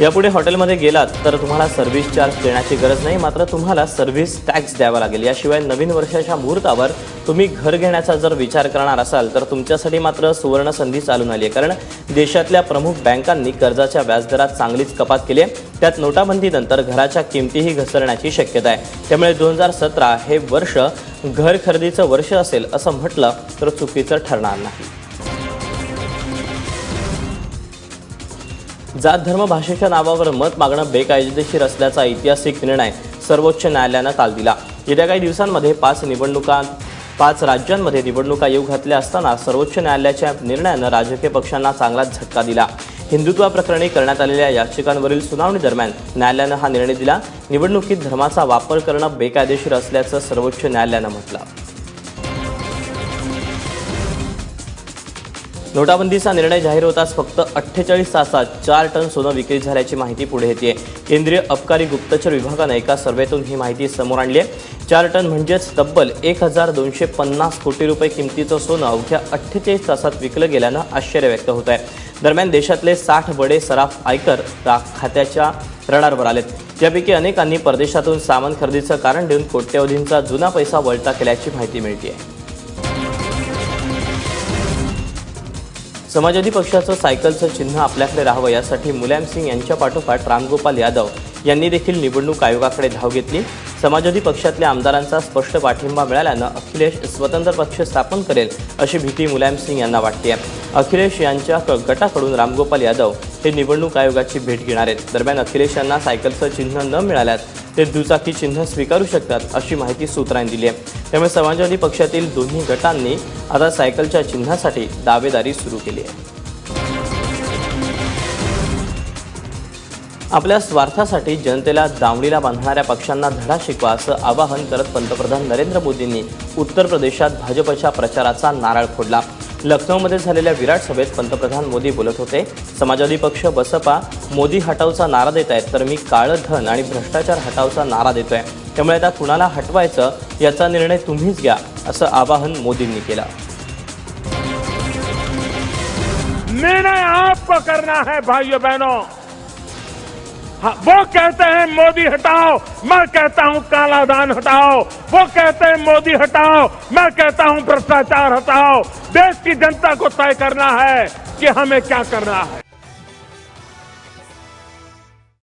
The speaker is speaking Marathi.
यापुढे हॉटेलमध्ये गेलात तर तुम्हाला सर्व्हिस चार्ज देण्याची गरज नाही मात्र तुम्हाला सर्व्हिस टॅक्स द्यावा लागेल. याशिवाय नवीन वर्षाच्या मुहूर्तावर तुम्ही घर घेण्याचा जर विचार करणार असाल तर तुमच्यासाठी मात्र सुवर्ण संधी चालून आली आहे. कारण देशातल्या प्रमुख बँकांनी कर्जाच्या व्याजदरात चांगलीच कपात केली आहे. त्यात नोटाबंदीनंतर घराच्या किमतीही घसरण्याची शक्यता आहे. त्यामुळे दोन हजार सतरा हे वर्ष घर खरेदीचं वर्ष असेल असं म्हटलं तर चुकीचं ठरणार नाही. जात धर्म भाषेच्या नावावर मत मागणं बेकायदेशीर असल्याचा ऐतिहासिक निर्णय सर्वोच्च न्यायालयानं काल दिला. येत्या काही दिवसांमध्ये पाच निवडणुका पाच राज्यांमध्ये निवडणुका येऊ घातल्या असताना सर्वोच्च न्यायालयाच्या निर्णयानं राजकीय पक्षांना चांगलाच झटका दिला. हिंदुत्वाप्रकरणी करण्यात आलेल्या याचिकांवरील सुनावणी दरम्यान न्यायालयानं हा निर्णय दिला. निवडणुकीत धर्माचा वापर करणं बेकायदेशीर असल्याचं सर्वोच्च न्यायालयानं म्हटलं. नोटाबंदीचा निर्णय जाहीर होताच फक्त अठ्ठेचाळीस तासात चार टन सोनं विक्री झाल्याची माहिती पुढे येते केंद्रीय अबकारी गुप्तचर विभागानं एका सर्व्हेतून ही माहिती समोर आणली आहे. चार टन म्हणजेच तब्बल एक हजार दोनशे पन्नास कोटी रुपये किमतीचं सोनं अवघ्या अठ्ठेचाळीस तासात विकलं गेल्यानं आश्चर्य व्यक्त होत आहे. दरम्यान देशातले साठ बडे सराफ आयकर खात्याच्या रडारवर आलेत. यापैकी अनेकांनी परदेशातून सामान खरेदीचं कारण देऊन कोट्यवधींचा जुना पैसा वळता केल्याची माहिती मिळते आहे समाजवादी पक्षाचं सायकलचं चिन्ह आपल्याकडे राहावं यासाठी मुलायम सिंग यांच्या पाठोपाठ रामगोपाल यादव यांनी देखील निवडणूक आयोगाकडे धाव घेतली. समाजवादी पक्षातल्या आमदारांचा स्पष्ट पाठिंबा मिळाल्यानं अखिलेश स्वतंत्र पक्ष स्थापन करेल अशी भीती मुलायम सिंग यांना वाटते आहे अखिलेश यांच्या क- गटाकडून रामगोपाल यादव हे निवडणूक आयोगाची भेट घेणार आहेत. दरम्यान अखिलेश यांना सायकलचं चिन्ह न मिळाल्यास ते दुचाकी चिन्ह स्वीकारू शकतात अशी माहिती सूत्रांनी दिली आहे. त्यामुळे समाजवादी पक्षातील दोन्ही गटांनी आता सायकलच्या चिन्हासाठी दावेदारी सुरू केली आहे. आपल्या स्वार्थासाठी जनतेला दावणीला बांधणाऱ्या पक्षांना धडा शिकवा असं आवाहन करत पंतप्रधान नरेंद्र मोदींनी उत्तर प्रदेशात भाजपच्या प्रचाराचा नारळ फोडला. लखनौमध्ये झालेल्या विराट सभेत पंतप्रधान मोदी बोलत होते. समाजवादी पक्ष बसपा मोदी हटावचा नारा देत आहेत तर मी काळं धन आणि भ्रष्टाचार हटावचा नारा देतोय. त्यामुळे आता कुणाला हटवायचं याचा निर्णय तुम्हीच घ्या असं आवाहन मोदींनी केलं. निर्णय आपको करना है भाइयों बहनों वो कहते हैं, मोदी हटाओ, मैं कहता हूँ, काला दान हटाओ। वो कहते हैं, मोदी हटाओ, मैं कहता हूँ, भ्रष्टाचार हटाओ। देश की जनता को तय करना है कि हमें क्या करना है।